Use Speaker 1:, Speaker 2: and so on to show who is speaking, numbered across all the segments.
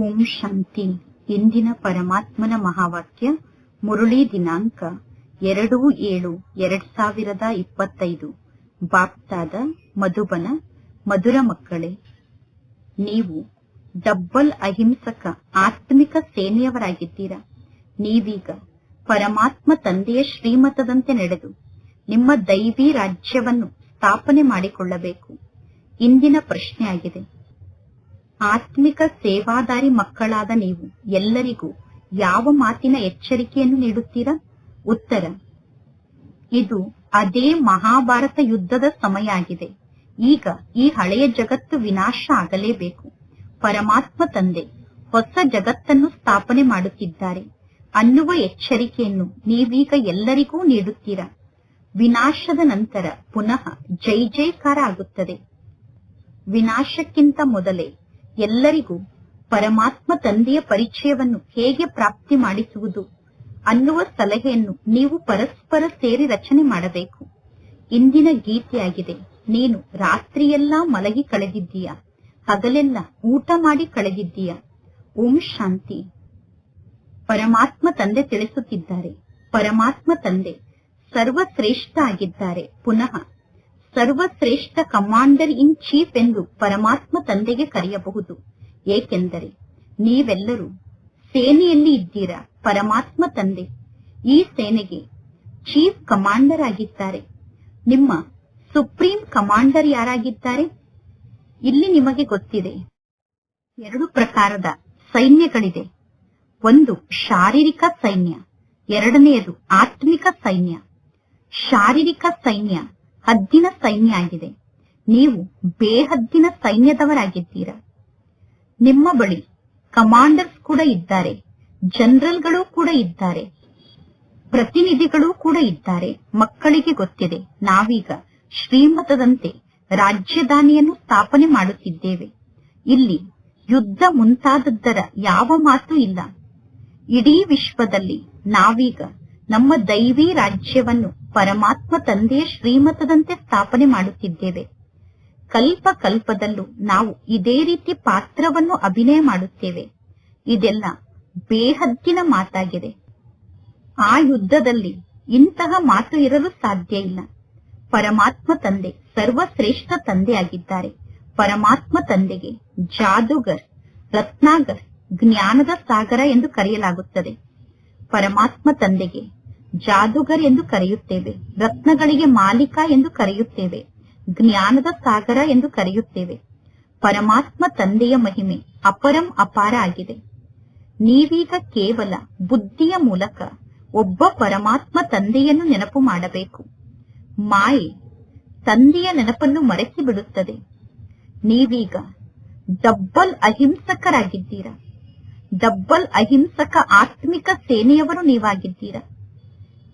Speaker 1: ಓಂ ಶಾಂತಿ. ಇಂದಿನ ಪರಮಾತ್ಮನ ಮಹಾವಾಕ್ಯ, ಮುರುಳಿ ದಿನಾಂಕ, ಎರಡು ಏಳು, ಎರಡ್ ಸಾವಿರದ ಇಪ್ಪತ್ತೈದು. ಬಾಪ್ತಾದ ಮಧುಬನ, ಮಧುರ ಮಕ್ಕಳೇ, ನೀವು ಡಬ್ಬಲ್ ಅಹಿಂಸಕ ಆತ್ಮಿಕ ಸೇನೆಯವರಾಗಿದ್ದೀರಾ? ನೀವೀಗ ಪರಮಾತ್ಮ ತಂದೆಯ ಶ್ರೀಮತದಂತೆ ನಡೆದು ನಿಮ್ಮ ದೈವಿ ರಾಜ್ಯವನ್ನು ಸ್ಥಾಪನೆ ಮಾಡಿಕೊಳ್ಳಬೇಕು. ಇಂದಿನ ಪ್ರಶ್ನೆಯಾಗಿದೆ. ಆತ್ಮಿಕ ಸೇವಾದಾರಿ ಮಕ್ಕಳಾದ ನೀವು ಎಲ್ಲರಿಗೂ ಯಾವ ಮಾತಿನ ಎಚ್ಚರಿಕೆಯನ್ನು ನೀಡುತ್ತೀರಾ? ಉತ್ತರ, ಇದು ಅದೇ ಮಹಾಭಾರತ ಯುದ್ಧದ ಸಮಯ ಆಗಿದೆ ಈಗ ಈ ಹಳೆಯ ಜಗತ್ತು ವಿನಾಶ ಆಗಲೇಬೇಕು. ಪರಮಾತ್ಮ ತಂದೆ ಹೊಸ ಜಗತ್ತನ್ನು ಸ್ಥಾಪನೆ ಮಾಡುತ್ತಿದ್ದಾರೆ. ಅನ್ನುವ ಎಚ್ಚರಿಕೆಯನ್ನು ನೀವೀಗ ಎಲ್ಲರಿಗೂ ನೀಡುತ್ತೀರಾ? ವಿನಾಶದ ನಂತರ ಪುನಃ ಜೈ ಜೈಕಾರ ಆಗುತ್ತದೆ. ವಿನಾಶಕ್ಕಿಂತ ಮೊದಲೇ ಎಲ್ಲರಿಗೂ ಪರಮಾತ್ಮ ತಂದೆಯ ಪರಿಚಯವನ್ನು ಹೇಗೆ ಪ್ರಾಪ್ತಿ ಮಾಡಿಸುವುದು ಅನ್ನುವ ಸಲಹೆಯನ್ನು ನೀವು ಪರಸ್ಪರ ಸೇರಿ ರಚನೆ ಮಾಡಬೇಕು. ಇಂದಿನ ಗೀತೆಯಾಗಿದೆ, ನೀನು ರಾತ್ರಿಯೆಲ್ಲ ಮಲಗಿ ಕಳೆದಿದ್ದೀಯ? ಹಗಲೆಲ್ಲ ಊಟ ಮಾಡಿ ಕಳೆದಿದ್ದೀಯ? ಓಂ ಶಾಂತಿ. ಪರಮಾತ್ಮ ತಂದೆ ತಿಳಿಸುತ್ತಿದ್ದಾರೆ, ಪರಮಾತ್ಮ ತಂದೆ, ಸರ್ವಶ್ರೇಷ್ಠ ಆಗಿದ್ದಾರೆ, ಪುನಃ ಸರ್ವಶ್ರೇಷ್ಠ ಕಮಾಂಡರ್ ಇನ್ ಚೀಫ್ ಎಂದು ಪರಮಾತ್ಮ ತಂದೆಗೆ ಕರೆಯಬಹುದು. ಏಕೆಂದರೆ ನೀವೆಲ್ಲರೂ ಸೇನೆಯಲ್ಲಿ ಇದ್ದೀರಾ? ಪರಮಾತ್ಮ ತಂದೆ, ಈ ಸೇನೆಗೆ ಚೀಫ್ ಕಮಾಂಡರ್ ಆಗಿದ್ದಾರೆ. ನಿಮ್ಮ ಸುಪ್ರೀಂ ಕಮಾಂಡರ್ ಯಾರಾಗಿದ್ದಾರೆ? ಇಲ್ಲಿ ನಿಮಗೆ ಗೊತ್ತಿದೆ. ಎರಡು ಪ್ರಕಾರದ ಸೈನ್ಯಗಳಿದೆ. ಒಂದು ಶಾರೀರಿಕ ಸೈನ್ಯ ಎರಡನೆಯದು ಆತ್ಮಿಕ ಸೈನ್ಯ. ಶಾರೀರಿಕ ಸೈನ್ಯ ಹದ್ದಿನ ಸೈನ್ಯ ಆಗಿದೆ. ನೀವು ಬೇಹದ್ದಿನ ಸೈನ್ಯದವರಾಗಿದ್ದೀರಾ. ನಿಮ್ಮ ಬಳಿ ಕಮಾಂಡರ್ಸ್ ಕೂಡ ಇದ್ದಾರೆ. ಜನರಲ್ಗಳು ಕೂಡ ಇದ್ದಾರೆ. ಪ್ರತಿನಿಧಿಗಳು ಕೂಡ ಇದ್ದಾರೆ. ಮಕ್ಕಳಿಗೆ ಗೊತ್ತಿದೆ. ನಾವೀಗ ಶ್ರೀಮತದಂತೆ ರಾಜ್ಯಧಾನಿಯನ್ನು ಸ್ಥಾಪನೆ ಮಾಡುತ್ತಿದ್ದೇವೆ. ಇಲ್ಲಿ ಯುದ್ಧ ಮುಂತಾದದ್ದರ ಯಾವ ಮಾತು ಇಲ್ಲ. ಇಡೀ ವಿಶ್ವದಲ್ಲಿ ನಾವೀಗ ನಮ್ಮ ದೈವಿ ರಾಜ್ಯವನ್ನು ಪರಮಾತ್ಮ ತಂದೆಯ ಶ್ರೀಮತದಂತೆ ಸ್ಥಾಪನೆ ಮಾಡುತ್ತಿದ್ದೇವೆ. ಕಲ್ಪ ಕಲ್ಪದಲ್ಲೂ ನಾವು ಇದೇ ರೀತಿ ಪಾತ್ರವನ್ನು ಅಭಿನಯ ಮಾಡುತ್ತೇವೆ. ಇದೆಲ್ಲ ಬೇಹದ್ದಿನ ಮಾತಾಗಿದೆ. ಆ ಯುದ್ಧದಲ್ಲಿ ಇಂತಹ ಮಾತು ಇರಲು ಸಾಧ್ಯ ಇಲ್ಲ. ಪರಮಾತ್ಮ ತಂದೆ ಸರ್ವಶ್ರೇಷ್ಠ ತಂದೆಯಾಗಿದ್ದಾರೆ. ಪರಮಾತ್ಮ ತಂದೆಗೆ ಜಾದೂಗರ್, ರತ್ನಾಗರ್, ಜ್ಞಾನದ ಸಾಗರ ಎಂದು ಕರೆಯಲಾಗುತ್ತದೆ. ಪರಮಾತ್ಮ ತಂದೆಗೆ ಜಾದೂಗರ್ ಎಂದು ಕರೆಯುತ್ತೇವೆ, ರತ್ನಗಳಿಗೆ ಮಾಲೀಕ ಎಂದು ಕರೆಯುತ್ತೇವೆ, ಜ್ಞಾನದ ಸಾಗರ ಎಂದು ಕರೆಯುತ್ತೇವೆ. ಪರಮಾತ್ಮ ತಂದೆಯ ಮಹಿಮೆ ಅಪರಂ ಅಪಾರ ಆಗಿದೆ. ನೀವೀಗ ಕೇವಲ ಬುದ್ಧಿಯ ಮೂಲಕ ಒಬ್ಬ ಪರಮಾತ್ಮ ತಂದೆಯನ್ನು ನೆನಪು ಮಾಡಬೇಕು. ಮಾಯೆ ತಂದೆಯ ನೆನಪನ್ನು ಮರೆಸಿ ಬಿಡುತ್ತದೆ. ನೀವೀಗ ಡಬ್ಬಲ್ ಅಹಿಂಸಕರಾಗಿದ್ದೀರಾ? ಡಬ್ಬಲ್ ಅಹಿಂಸಕ ಆತ್ಮಿಕ ಸೇನೆಯವರು ನೀವಾಗಿದ್ದೀರಾ?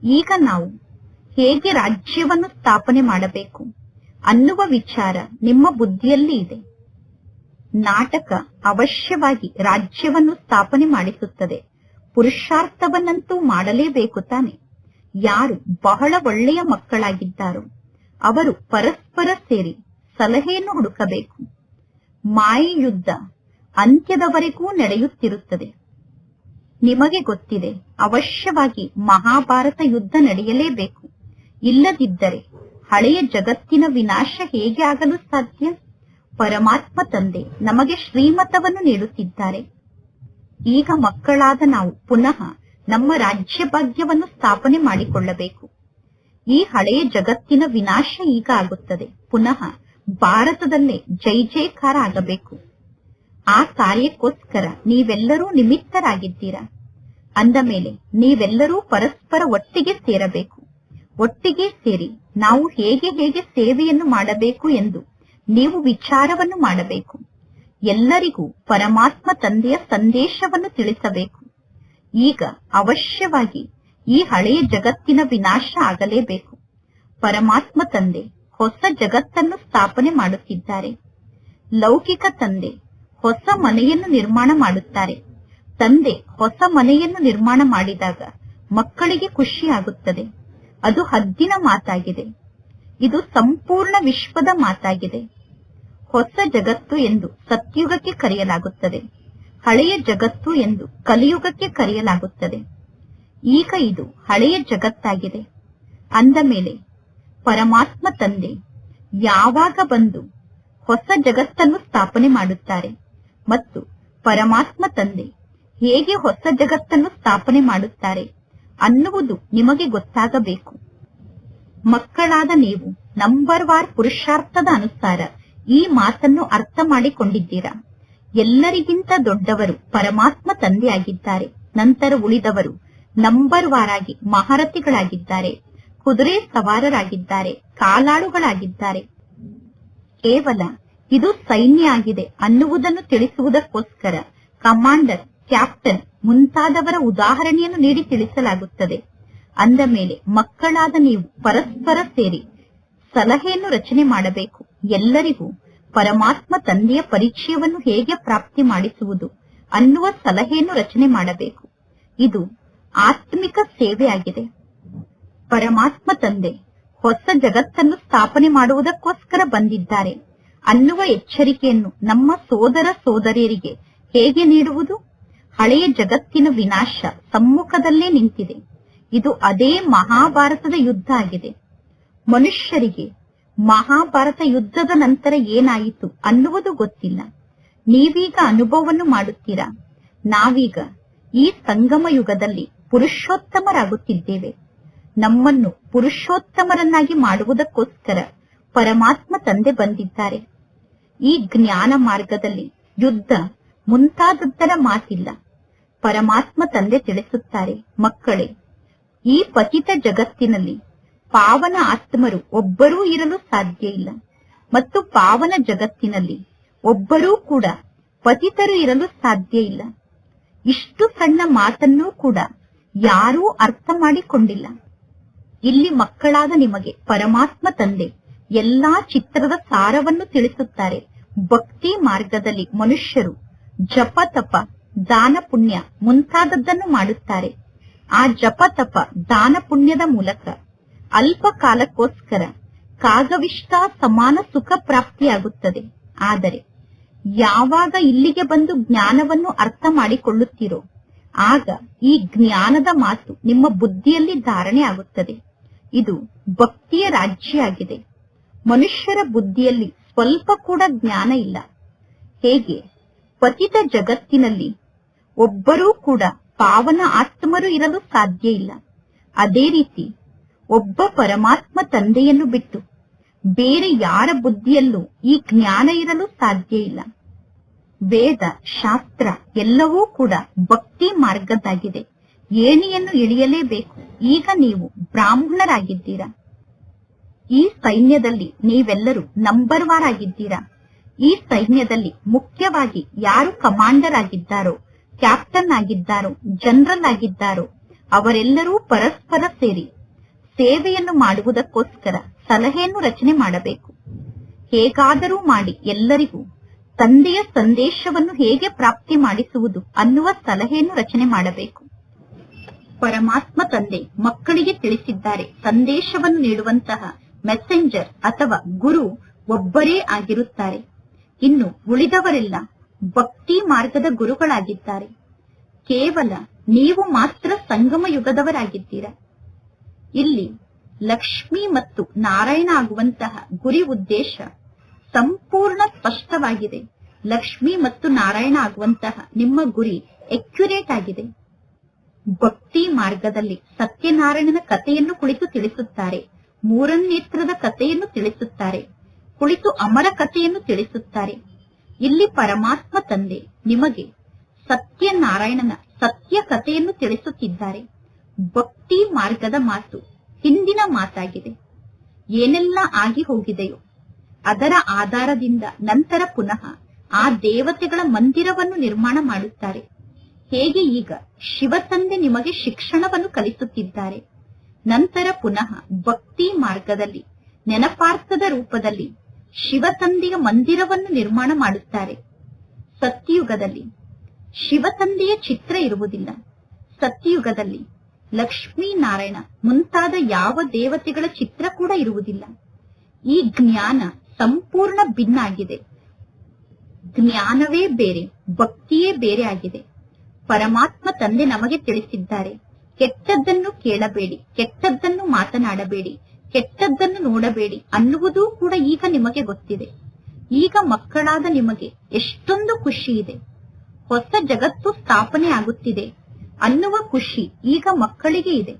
Speaker 1: ಈಗ ನಾವು ಹೇಗೆ ರಾಜ್ಯವನ್ನು ಸ್ಥಾಪನೆ ಮಾಡಬೇಕು ಅನ್ನುವ ವಿಚಾರ ನಿಮ್ಮ ಬುದ್ಧಿಯಲ್ಲಿ ಇದೆ. ನಾಟಕ ಅವಶ್ಯವಾಗಿ ರಾಜ್ಯವನ್ನು ಸ್ಥಾಪನೆ ಮಾಡಿಸುತ್ತದೆ. ಪುರುಷಾರ್ಥವನ್ನಂತೂ ಮಾಡಲೇಬೇಕು ತಾನೆ. ಯಾರು ಬಹಳ ಒಳ್ಳೆಯ ಮಕ್ಕಳಾಗಿದ್ದಾರೋ ಅವರು ಪರಸ್ಪರ ಸೇರಿ ಸಲಹೆಯನ್ನು ಹುಡುಕಬೇಕು. ಮಾಯಿ ಯುದ್ಧ ಅಂತ್ಯದವರೆಗೂ ನಡೆಯುತ್ತಿರುತ್ತದೆ. ನಿಮಗೆ ಗೊತ್ತಿದೆ, ಅವಶ್ಯವಾಗಿ ಮಹಾಭಾರತ ಯುದ್ಧ ನಡೆಯಲೇಬೇಕು. ಇಲ್ಲದಿದ್ದರೆ ಹಳೆಯ ಜಗತ್ತಿನ ವಿನಾಶ ಹೇಗೆ ಆಗಲು ಸಾಧ್ಯ? ಪರಮಾತ್ಮ ತಂದೆ ನಮಗೆ ಶ್ರೀಮತವನ್ನು ನೀಡುತ್ತಿದ್ದಾರೆ. ಈಗ ಮಕ್ಕಳಾದ ನಾವು ಪುನಃ ನಮ್ಮ ರಾಜ್ಯ ಭಾಗ್ಯವನ್ನು ಸ್ಥಾಪನೆ ಮಾಡಿಕೊಳ್ಳಬೇಕು. ಈ ಹಳೆಯ ಜಗತ್ತಿನ ವಿನಾಶ ಈಗ ಆಗುತ್ತದೆ. ಪುನಃ ಭಾರತದಲ್ಲೇ ಜೈ ಜೈಕಾರ ಆಗಬೇಕು. ಆ ಕಾರ್ಯಕ್ಕೋಸ್ಕರ ನೀವೆಲ್ಲರೂ ನಿಮಿತ್ತರಾಗಿದ್ದೀರಾ? ಅಂದ ಮೇಲೆ, ನೀವೆಲ್ಲರೂ ಪರಸ್ಪರ ಒಟ್ಟಿಗೆ ಸೇರಬೇಕು. ಒಟ್ಟಿಗೆ ಸೇರಿ, ನಾವು ಹೇಗೆ ಹೇಗೆ ಸೇವೆಯನ್ನು ಮಾಡಬೇಕು ಎಂದು ನೀವು ವಿಚಾರವನ್ನು ಮಾಡಬೇಕು. ಎಲ್ಲರಿಗೂ ಪರಮಾತ್ಮ ತಂದೆಯ ಸಂದೇಶವನ್ನು ತಿಳಿಸಬೇಕು. ಈಗ ಅವಶ್ಯವಾಗಿ ಈ ಹಳೆಯ ಜಗತ್ತಿನ ವಿನಾಶ ಆಗಲೇಬೇಕು. ಪರಮಾತ್ಮ ತಂದೆ ಹೊಸ ಜಗತ್ತನ್ನು ಸ್ಥಾಪನೆ ಮಾಡುತ್ತಿದ್ದಾರೆ. ಲೌಕಿಕ ತಂದೆ ಹೊಸ ಮನೆಯನ್ನು ನಿರ್ಮಾಣ ಮಾಡುತ್ತಾರೆ. ತಂದೆ ಹೊಸ ಮನೆಯನ್ನು ನಿರ್ಮಾಣ ಮಾಡಿದಾಗ ಮಕ್ಕಳಿಗೆ ಖುಷಿ ಆಗುತ್ತದೆ ಅದು ಹದ್ದಿನ ಮಾತಾಗಿದೆ. ಇದು ಸಂಪೂರ್ಣ ವಿಶ್ವದ ಮಾತಾಗಿದೆ. ಹೊಸ ಜಗತ್ತು ಎಂದು ಸತ್ಯುಗಕ್ಕೆ ಕರೆಯಲಾಗುತ್ತದೆ. ಹಳೆಯ ಜಗತ್ತು ಎಂದು ಕಲಿಯುಗಕ್ಕೆ ಕರೆಯಲಾಗುತ್ತದೆ. ಈಗ ಇದು ಹಳೆಯ ಜಗತ್ತಾಗಿದೆ. ಅಂದ ಮೇಲೆ, ಪರಮಾತ್ಮ ತಂದೆ ಯಾವಾಗ ಬಂದು ಹೊಸ ಜಗತ್ತನ್ನು ಸ್ಥಾಪನೆ ಮಾಡುತ್ತಾರೆ ಮತ್ತು ಪರಮಾತ್ಮ ತಂದೆ ಹೇಗೆ ಹೊಸ ಜಗತ್ತನ್ನು ಸ್ಥಾಪನೆ ಮಾಡುತ್ತಾರೆ ಅನ್ನುವುದು ನಿಮಗೆ ಗೊತ್ತಾಗಬೇಕು. ಮಕ್ಕಳಾದ ನೀವು ನಂಬರ್ ವಾರ್ ಪುರುಷಾರ್ಥದ ಅನುಸಾರ ಈ ಮಾತನ್ನು ಅರ್ಥ ಮಾಡಿಕೊಂಡಿದ್ದೀರಾ? ಎಲ್ಲರಿಗಿಂತ ದೊಡ್ಡವರು ಪರಮಾತ್ಮ ತಂದೆಯಾಗಿದ್ದಾರೆ. ನಂತರ ಉಳಿದವರು ನಂಬರ್ ವಾರಾಗಿ ಮಹಾರಥಿಗಳಾಗಿದ್ದಾರೆ. ಕುದುರೆ ಸವಾರರಾಗಿದ್ದಾರೆ. ಕಾಲಾಳುಗಳಾಗಿದ್ದಾರೆ. ಕೇವಲ ಇದು ಸೈನ್ಯ ಆಗಿದೆ ಅನ್ನುವುದನ್ನು ತಿಳಿಸುವುದಕ್ಕೋಸ್ಕರ ಕಮಾಂಡರ್ ಕ್ಯಾಪ್ಟನ್ ಮುಂತಾದವರ ಉದಾಹರಣೆಯನ್ನು ನೀಡಿ ತಿಳಿಸಲಾಗುತ್ತದೆ. ಅಂದ ಮೇಲೆ ಮಕ್ಕಳಾದ ನೀವು ಪರಸ್ಪರ ಸೇರಿ ಸಲಹೆಯನ್ನು ರಚನೆ ಮಾಡಬೇಕು. ಎಲ್ಲರಿಗೂ ಪರಮಾತ್ಮ ತಂದೆಯ ಪರಿಚಯವನ್ನು ಹೇಗೆ ಪ್ರಾಪ್ತಿ ಮಾಡಿಸುವುದು ಅನ್ನುವ ಸಲಹೆಯನ್ನು ರಚನೆ ಮಾಡಬೇಕು. ಇದು ಆತ್ಮಿಕ ಸೇವೆಯಾಗಿದೆ. ಪರಮಾತ್ಮ ತಂದೆ ಹೊಸ ಜಗತ್ತನ್ನು ಸ್ಥಾಪನೆ ಮಾಡುವುದಕ್ಕೋಸ್ಕರ ಬಂದಿದ್ದಾರೆ ಅನ್ನುವ ಎಚ್ಚರಿಕೆಯನ್ನು ನಮ್ಮ ಸೋದರ ಸೋದರಿಯರಿಗೆ ಹೇಗೆ ನೀಡುವುದು? ಹಳೆಯ ಜಗತ್ತಿನ ವಿನಾಶ ಸಮ್ಮುಖದಲ್ಲೇ ನಿಂತಿದೆ. ಇದು ಅದೇ ಮಹಾಭಾರತದ ಯುದ್ಧ ಆಗಿದೆ. ಮನುಷ್ಯರಿಗೆ ಮಹಾಭಾರತ ಯುದ್ಧದ ನಂತರ ಏನಾಯಿತು ಅನ್ನುವುದು ಗೊತ್ತಿಲ್ಲ. ನೀವೀಗ ಅನುಭವವನ್ನು ಮಾಡುತ್ತೀರಾ? ನಾವೀಗ ಈ ಸಂಗಮ ಯುಗದಲ್ಲಿ ಪುರುಷೋತ್ತಮರಾಗುತ್ತಿದ್ದೇವೆ. ನಮ್ಮನ್ನು ಪುರುಷೋತ್ತಮರನ್ನಾಗಿ ಮಾಡುವುದಕ್ಕೋಸ್ಕರ ಪರಮಾತ್ಮ ತಂದೆ ಬಂದಿದ್ದಾರೆ. ಈ ಜ್ಞಾನ ಮಾರ್ಗದಲ್ಲಿ ಯುದ್ಧ ಮುಂತಾದದ್ದರ ಮಾತಿಲ್ಲ. ಪರಮಾತ್ಮ ತಂದೆ ತಿಳಿಸುತ್ತಾರೆ, ಮಕ್ಕಳೇ, ಈ ಪತಿತ ಜಗತ್ತಿನಲ್ಲಿ ಪಾವನ ಆತ್ಮರು ಒಬ್ಬರೂ ಇರಲು ಸಾಧ್ಯ ಇಲ್ಲ. ಮತ್ತು ಪಾವನ ಜಗತ್ತಿನಲ್ಲಿ ಒಬ್ಬರೂ ಕೂಡ ಪತಿತರು ಇರಲು ಸಾಧ್ಯ ಇಲ್ಲ. ಇಷ್ಟು ಸಣ್ಣ ಮಾತನ್ನೂ ಕೂಡ ಯಾರೂ ಅರ್ಥ ಮಾಡಿಕೊಂಡಿಲ್ಲ. ಇಲ್ಲಿ ಮಕ್ಕಳಾದ ನಿಮಗೆ ಪರಮಾತ್ಮ ತಂದೆ ಎಲ್ಲಾ ಚಿತ್ರದ ಸಾರವನ್ನು ತಿಳಿಸುತ್ತಾರೆ. ಭಕ್ತಿ ಮಾರ್ಗದಲ್ಲಿ ಮನುಷ್ಯರು ಜಪ ತಪ ದಾನ ಪುಣ್ಯ ಮುಂತಾದದ್ದನ್ನು ಮಾಡುತ್ತಾರೆ. ಆ ಜಪ ತಪ ದಾನ ಪುಣ್ಯದ ಮೂಲಕ ಅಲ್ಪ ಕಾಲಕ್ಕೋಸ್ಕರ ಕಾಗವಿಷ್ಟ ಸಮಾನ ಸುಖ ಪ್ರಾಪ್ತಿಯಾಗುತ್ತದೆ. ಆದರೆ ಯಾವಾಗ ಇಲ್ಲಿಗೆ ಬಂದು ಜ್ಞಾನವನ್ನು ಅರ್ಥ ಮಾಡಿಕೊಳ್ಳುತ್ತೀರೋ, ಆಗ ಈ ಜ್ಞಾನದ ಮಾತು ನಿಮ್ಮ ಬುದ್ಧಿಯಲ್ಲಿ ಧಾರಣೆ ಆಗುತ್ತದೆ. ಇದು ಭಕ್ತಿಯ ರಾಜ್ಯ ಆಗಿದೆ ಮನುಷ್ಯರ ಬುದ್ಧಿಯಲ್ಲಿ ಸ್ವಲ್ಪ ಕೂಡ ಜ್ಞಾನ ಇಲ್ಲ. ಹೇಗೆ? ಪತಿತ ಜಗತ್ತಿನಲ್ಲಿ ಒಬ್ಬರೂ ಕೂಡ ಪಾವನ ಆತ್ಮರು ಇರಲು ಸಾಧ್ಯ ಇಲ್ಲ. ಅದೇ ರೀತಿ ಒಬ್ಬ ಪರಮಾತ್ಮ ತಂದೆಯನ್ನು ಬಿಟ್ಟು ಬೇರೆ ಯಾರ ಬುದ್ಧಿಯಲ್ಲೂ ಈ ಜ್ಞಾನ ಇರಲು ಸಾಧ್ಯ ಇಲ್ಲ. ವೇದ, ಶಾಸ್ತ್ರ ಎಲ್ಲವೂ ಕೂಡ ಭಕ್ತಿ ಮಾರ್ಗದ್ದಾಗಿದೆ. ಏಣಿಯನ್ನು ಇಳಿಯಲೇಬೇಕು ಈಗ ನೀವು ಬ್ರಾಹ್ಮಣರಾಗಿದ್ದೀರಾ? ಈ ಸೈನ್ಯದಲ್ಲಿ ನೀವೆಲ್ಲರೂ ನಂಬರ್ ವಾರ ಆಗಿದ್ದೀರಾ ಈ ಸೈನ್ಯದಲ್ಲಿ ಮುಖ್ಯವಾಗಿ ಯಾರು ಕಮಾಂಡರ್ ಆಗಿದ್ದಾರೋ, ಕ್ಯಾಪ್ಟನ್ ಆಗಿದ್ದಾರೋ, ಜನರಲ್ ಆಗಿದ್ದಾರೋ, ಅವರೆಲ್ಲರೂ ಪರಸ್ಪರ ಸೇರಿ ಸೇವೆಯನ್ನು ಮಾಡುವುದಕ್ಕೋಸ್ಕರ ಸಲಹೆಯನ್ನು ರಚನೆ ಮಾಡಬೇಕು. ಹೇಗಾದರೂ ಮಾಡಿ ಎಲ್ಲರಿಗೂ ತಂದೆಯ ಸಂದೇಶವನ್ನು ಹೇಗೆ ಪ್ರಾಪ್ತಿ ಮಾಡಿಸುವುದು ಅನ್ನುವ ಸಲಹೆಯನ್ನು ರಚನೆ ಮಾಡಬೇಕು. ಪರಮಾತ್ಮ ತಂದೆ ಮಕ್ಕಳಿಗೆ ತಿಳಿಸಿದ್ದಾರೆ ಸಂದೇಶವನ್ನು ನೀಡುವಂತಹ ಮೆಸೆಂಜರ್ ಅಥವಾ ಗುರು ಒಬ್ಬರೇ ಆಗಿರುತ್ತಾರೆ. ಇನ್ನು ಉಳಿದವರೆಲ್ಲ ಭಕ್ತಿ ಮಾರ್ಗದ ಗುರುಗಳಾಗಿದ್ದಾರೆ. ಕೇವಲ ನೀವು ಮಾತ್ರ ಸಂಗಮ ಯುಗದವರಾಗಿದ್ದೀರ. ಇಲ್ಲಿ ಲಕ್ಷ್ಮಿ ಮತ್ತು ನಾರಾಯಣ ಆಗುವಂತಹ ಗುರಿ ಉದ್ದೇಶ ಸಂಪೂರ್ಣ ಸ್ಪಷ್ಟವಾಗಿದೆ. ಲಕ್ಷ್ಮಿ ಮತ್ತು ನಾರಾಯಣ ಆಗುವಂತಹ ನಿಮ್ಮ ಗುರಿ ಎಕ್ಯುರೇಟ್ ಆಗಿದೆ. ಭಕ್ತಿ ಮಾರ್ಗದಲ್ಲಿ ಸತ್ಯನಾರಾಯಣನ ಕಥೆಯನ್ನು ಕುಳಿತು ತಿಳಿಸುತ್ತಾರೆ. ಮೂರನೇತ್ರದ ಕಥೆಯನ್ನು ತಿಳಿಸುತ್ತಾರೆ. ಕುಳಿತು ಅಮರ ಕಥೆಯನ್ನು ತಿಳಿಸುತ್ತಾರೆ. ಇಲ್ಲಿ ಪರಮಾತ್ಮ ತಂದೆ ನಿಮಗೆ ಸತ್ಯನಾರಾಯಣನ ಸತ್ಯ ಕಥೆಯನ್ನು ತಿಳಿಸುತ್ತಿದ್ದಾರೆ. ಭಕ್ತಿ ಮಾರ್ಗದ ಮಾತು, ಹಿಂದಿನ ಮಾತಾಗಿದೆ. ಏನೆಲ್ಲ ಆಗಿ ಹೋಗಿದೆಯೋ, ಅದರ ಆಧಾರದಿಂದ ನಂತರ ಪುನಃ ಆ ದೇವತೆಗಳ ಮಂದಿರವನ್ನು ನಿರ್ಮಾಣ ಮಾಡುತ್ತಾರೆ. ಹೇಗೆ ಈಗ ಶಿವತಂದೆ ನಿಮಗೆ ಶಿಕ್ಷಣವನ್ನು ಕಲಿಸುತ್ತಿದ್ದಾರೆ. ನಂತರ ಪುನಃ ಭಕ್ತಿ ಮಾರ್ಗದಲ್ಲಿ, ನೆನಪಾರ್ಥದ ರೂಪದಲ್ಲಿ ಶಿವತಂದೆಯ ಮಂದಿರವನ್ನು ನಿರ್ಮಾಣ ಮಾಡುತ್ತಾರೆ. ಸತ್ಯಯುಗದಲ್ಲಿ ಶಿವತಂದೆಯ ಚಿತ್ರ ಇರುವುದಿಲ್ಲ. ಸತ್ಯಯುಗದಲ್ಲಿ ಲಕ್ಷ್ಮೀನಾರಾಯಣ ಮುಂತಾದ ಯಾವ ದೇವತೆಗಳ ಚಿತ್ರ ಕೂಡ ಇರುವುದಿಲ್ಲ. ಈ ಜ್ಞಾನ ಸಂಪೂರ್ಣ ಭಿನ್ನ ಆಗಿದೆ. ಜ್ಞಾನವೇ ಬೇರೆ, ಭಕ್ತಿಯೇ ಬೇರೆ ಆಗಿದೆ. ಪರಮಾತ್ಮ ತಂದೆ ನಮಗೆ ತಿಳಿಸಿದ್ದಾರೆ, ಕೆಟ್ಟದ್ದನ್ನು ಕೇಳಬೇಡಿ, ಕೆಟ್ಟದ್ದನ್ನು ಮಾತನಾಡಬೇಡಿ ಕೆಟ್ಟದ್ದನ್ನು ನೋಡಬೇಡಿ. ಅನ್ನುವುದೂ ಕೂಡ ಈಗ ನಿಮಗೆ ಗೊತ್ತಿದೆ. ಈಗ ಮಕ್ಕಳಾದ ನಿಮಗೆ ಎಷ್ಟೊಂದು ಖುಷಿ ಇದೆ. ಹೊಸ ಜಗತ್ತು ಸ್ಥಾಪನೆ ಆಗುತ್ತಿದೆ. ಅನ್ನುವ ಖುಷಿ ಈಗ ಮಕ್ಕಳಿಗೆ ಇದೆ.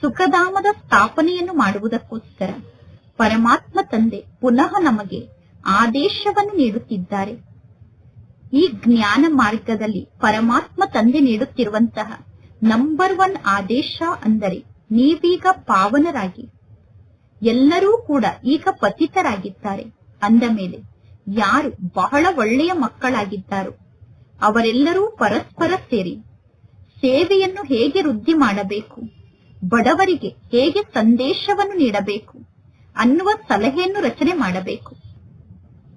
Speaker 1: ಸುಖಧಾಮದ ಸ್ಥಾಪನೆಯನ್ನು ಮಾಡುವುದಕ್ಕೋಸ್ಕರ ಪರಮಾತ್ಮ ತಂದೆ ಪುನಃ ನಮಗೆ ಆದೇಶವನ್ನು ನೀಡುತ್ತಿದ್ದಾರೆ. ಈ ಜ್ಞಾನ ಮಾರ್ಗದಲ್ಲಿ ಪರಮಾತ್ಮ ತಂದೆ ನೀಡುತ್ತಿರುವಂತಹ ನಂಬರ್ ಒನ್ ಆದೇಶ ಅಂದರೆ ನೀವೀಗ ಪಾವನರಾಗಿ ಎಲ್ಲರೂ ಕೂಡ ಈಗ ಪತಿತರಾಗಿದ್ದಾರೆ. ಅಂದ ಮೇಲೆ, ಯಾರು ಬಹಳ ಒಳ್ಳೆಯ ಮಕ್ಕಳಾಗಿದ್ದಾರೋ, ಅವರೆಲ್ಲರೂ ಪರಸ್ಪರ ಸೇರಿ ಸೇವೆಯನ್ನು ಹೇಗೆ ವೃದ್ಧಿ ಮಾಡಬೇಕು, ಬಡವರಿಗೆ ಹೇಗೆ ಸಂದೇಶವನ್ನು ನೀಡಬೇಕು ಅನ್ನುವ ಸಲಹೆಯನ್ನು ರಚನೆ ಮಾಡಬೇಕು.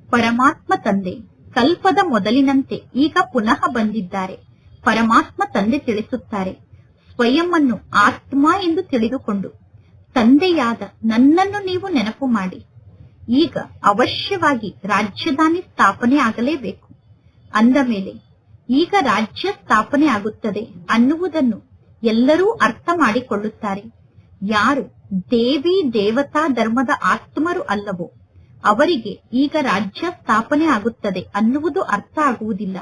Speaker 1: ಪರಮಾತ್ಮ ತಂದೆ ಕಲ್ಪದ ಮೊದಲಿನಂತೆ ಈಗ ಪುನಃ ಬಂದಿದ್ದಾರೆ. ಪರಮಾತ್ಮ ತಂದೆ ತಿಳಿಸುತ್ತಾರೆ, ಸ್ವಯಂ ಅನ್ನು ಆತ್ಮ ಎಂದು ತಿಳಿದುಕೊಂಡು ತಂದೆಯಾದ ನನ್ನನ್ನು ನೀವು ನೆನಪು ಮಾಡಿ. ಈಗ ಅವಶ್ಯವಾಗಿ ರಾಜ್ಯಧಾನಿ ಸ್ಥಾಪನೆ ಆಗಲೇಬೇಕು. ಅಂದ ಮೇಲೆ, ಈಗ ರಾಜ್ಯ ಸ್ಥಾಪನೆ ಆಗುತ್ತದೆ ಅನ್ನುವುದನ್ನು ಎಲ್ಲರೂ ಅರ್ಥ ಮಾಡಿಕೊಳ್ಳುತ್ತಾರೆ. ಯಾರು ದೇವಿ ದೇವತಾ ಧರ್ಮದ ಆತ್ಮರು ಅಲ್ಲವೋ, ಅವರಿಗೆ ಈಗ ರಾಜ್ಯ ಸ್ಥಾಪನೆ ಆಗುತ್ತದೆ ಅನ್ನುವುದು ಅರ್ಥ ಆಗುವುದಿಲ್ಲ.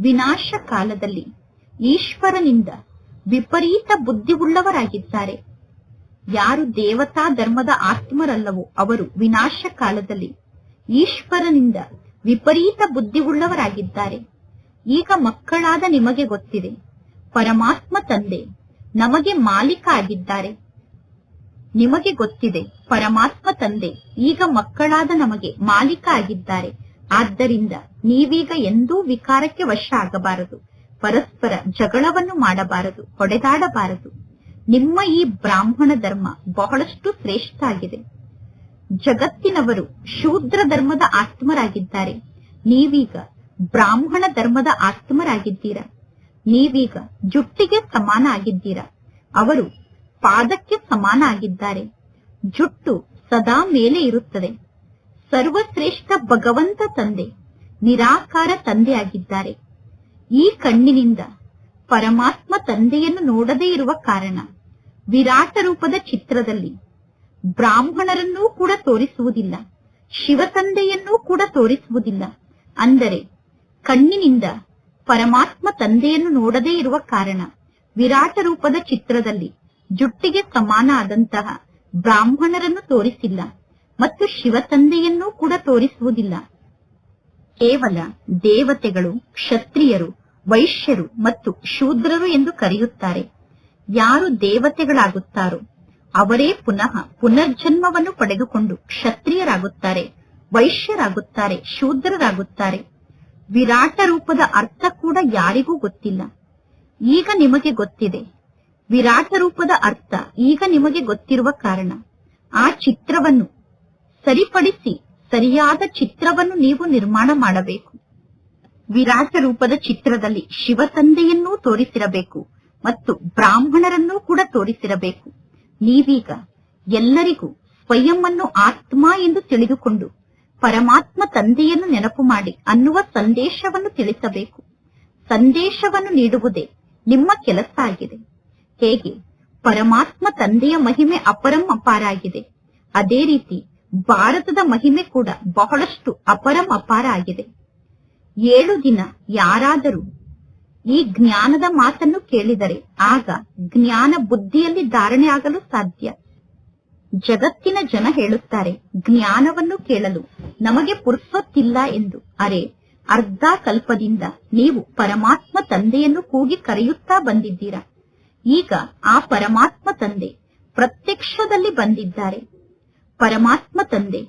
Speaker 1: ವಿನಾಶ ಕಾಲದಲ್ಲಿ ಈಶ್ವರನಿಂದ ವಿಪರೀತ ಬುದ್ಧಿವುಳ್ಳವರಾಗಿದ್ದಾರೆ ಯಾರು ದೇವತಾ ಧರ್ಮದ ಆತ್ಮರಲ್ಲವೋ ಅವರು ವಿನಾಶ ಕಾಲದಲ್ಲಿ ಈಶ್ವರನಿಂದ ವಿಪರೀತ ಬುದ್ಧಿವುಳ್ಳವರಾಗಿದ್ದಾರೆ ಈಗ ಮಕ್ಕಳಾದ ನಿಮಗೆ ಗೊತ್ತಿದೆ. ಪರಮಾತ್ಮ ತಂದೆ ನಮಗೆ ಮಾಲೀಕ ಆಗಿದ್ದಾರೆ ನಿಮಗೆ ಗೊತ್ತಿದೆ, ಪರಮಾತ್ಮ ತಂದೆ ಈಗ ಮಕ್ಕಳಾದ ನಮಗೆ ಮಾಲೀಕ ಆಗಿದ್ದಾರೆ ಆದ್ದರಿಂದ ನೀವೀಗ ಎಂದೂ ವಿಕಾರಕ್ಕೆ ವಶ ಆಗಬಾರದು. ಪರಸ್ಪರ ಜಗಳವನ್ನು ಮಾಡಬಾರದು, ಹೊಡೆದಾಡಬಾರದು. ನಿಮ್ಮ ಈ ಬ್ರಾಹ್ಮಣ ಧರ್ಮ ಬಹಳಷ್ಟು ಶ್ರೇಷ್ಠ ಆಗಿದೆ. ಜಗತ್ತಿನವರು ಶೂದ್ರ ಧರ್ಮದ ಆತ್ಮರಾಗಿದ್ದಾರೆ. ನೀವೀಗ ಬ್ರಾಹ್ಮಣ ಧರ್ಮದ ಆತ್ಮರಾಗಿದ್ದೀರ? ನೀವೀಗ ಜುಟ್ಟಿಗೆ ಸಮಾನ ಆಗಿದ್ದೀರ? ಅವರು ಪಾದಕ್ಕೆ ಸಮಾನ ಆಗಿದ್ದಾರೆ. ಜುಟ್ಟು ಸದಾ ಮೇಲೆ ಇರುತ್ತದೆ. ಸರ್ವಶ್ರೇಷ್ಠ ಭಗವಂತ ತಂದೆ, ನಿರಾಕಾರ ತಂದೆಯಾಗಿದ್ದಾರೆ ಈ ಕಣ್ಣಿನಿಂದ ಪರಮಾತ್ಮ ತಂದೆಯನ್ನು ನೋಡದೇ ಇರುವ ಕಾರಣ ವಿರಾಟ ರೂಪದ ಚಿತ್ರದಲ್ಲಿ. ಬ್ರಾಹ್ಮಣರನ್ನೂ ಕೂಡ ತೋರಿಸುವುದಿಲ್ಲ. ಶಿವ ತಂದೆಯನ್ನೂ ಕೂಡ ತೋರಿಸುವುದಿಲ್ಲ. ಅಂದರೆ, ಕಣ್ಣಿನಿಂದ ಪರಮಾತ್ಮ ತಂದೆಯನ್ನು ನೋಡದೇ ಇರುವ ಕಾರಣ, ವಿರಾಟ ರೂಪದ ಚಿತ್ರದಲ್ಲಿ ಜುಟ್ಟಿಗೆ ಸಮಾನ ಆದಂತಹ ಬ್ರಾಹ್ಮಣರನ್ನು ತೋರಿಸಿಲ್ಲ ಮತ್ತು ಶಿವ ತಂದೆಯನ್ನೂ ಕೂಡ ತೋರಿಸುವುದಿಲ್ಲ. ಕೇವಲ ದೇವತೆಗಳು, ಕ್ಷತ್ರಿಯರು, ವೈಶ್ಯರು ಮತ್ತು ಶೂದ್ರರು ಎಂದು ಕರೆಯುತ್ತಾರೆ. ಯಾರು ದೇವತೆಗಳಾಗುತ್ತಾರೋ ಅವರೇ ಪುನಃ ಪುನರ್ಜನ್ಮವನ್ನು ಪಡೆದುಕೊಂಡು ಕ್ಷತ್ರಿಯರಾಗುತ್ತಾರೆ, ವೈಶ್ಯರಾಗುತ್ತಾರೆ, ಶೂದ್ರರಾಗುತ್ತಾರೆ. ವಿರಾಟ ರೂಪದ ಅರ್ಥ ಕೂಡ ಯಾರಿಗೂ ಗೊತ್ತಿಲ್ಲ. ಈಗ ನಿಮಗೆ ಗೊತ್ತಿದೆ. ವಿರಾಟ ರೂಪದ ಅರ್ಥ ಈಗ ನಿಮಗೆ ಗೊತ್ತಿರುವ ಕಾರಣ. ಆ ಚಿತ್ರವನ್ನು ಸರಿಪಡಿಸಿ ಸರಿಯಾದ ಚಿತ್ರವನ್ನು ನೀವು ನಿರ್ಮಾಣ ಮಾಡಬೇಕು. ವಿರಾಟ ರೂಪದ ಚಿತ್ರದಲ್ಲಿ ಶಿವ ತಂದೆಯನ್ನೂ ತೋರಿಸಿರಬೇಕು. ಮತ್ತು ಬ್ರಾಹ್ಮಣರನ್ನೂ ಕೂಡ ತೋರಿಸಿರಬೇಕು. ನೀವೀಗ ಎಲ್ಲರಿಗೂ ಸ್ವಯಂ ಅನ್ನು ಆತ್ಮ ಎಂದು ತಿಳಿದುಕೊಂಡು ಪರಮಾತ್ಮ ತಂದೆಯನ್ನು ನೆನಪು ಮಾಡಿ ಅನ್ನುವ ಸಂದೇಶವನ್ನು ತಿಳಿಸಬೇಕು. ಸಂದೇಶವನ್ನು ನೀಡುವುದೇ ನಿಮ್ಮ ಕೆಲಸ ಆಗಿದೆ ಹೇಗೆ? ಪರಮಾತ್ಮ ತಂದೆಯ ಮಹಿಮೆ ಅಪರಂ ಅಪಾರ ಆಗಿದೆ ಅದೇ ರೀತಿ ಭಾರತದ ಮಹಿಮೆ ಕೂಡ ಬಹಳಷ್ಟು ಅಪರಂ ಅಪಾರ ಆಗಿದೆ ಏಳು ದಿನ ಯಾರಾದರೂ ಈ ಜ್ಞಾನದ ಮಾತನ್ನು ಕೇಳಿದರೆ ಆಗ ಜ್ಞಾನ ಬುದ್ಧಿಯಲ್ಲಿ ಧಾರಣೆ ಆಗಲು ಸಾಧ್ಯ. ಜಗತ್ತಿನ ಜನ ಹೇಳುತ್ತಾರೆ, ಜ್ಞಾನವನ್ನು ಕೇಳಲು ನಮಗೆ ಪುರ್ಸೊತ್ತಿಲ್ಲ ಎಂದು. ಅರೆ, ಅರ್ಧ ಕಲ್ಪದಿಂದ ನೀವು ಪರಮಾತ್ಮ ತಂದೆಯನ್ನು ಕೂಗಿ ಕರೆಯುತ್ತಾ ಬಂದಿದ್ದೀರಾ? ಈಗ ಆ ಪರಮಾತ್ಮ ತಂದೆ ಪ್ರತ್ಯಕ್ಷದಲ್ಲಿ ಬಂದಿದ್ದಾರೆ. ಪರಮಾತ್ಮ ತಂದೆ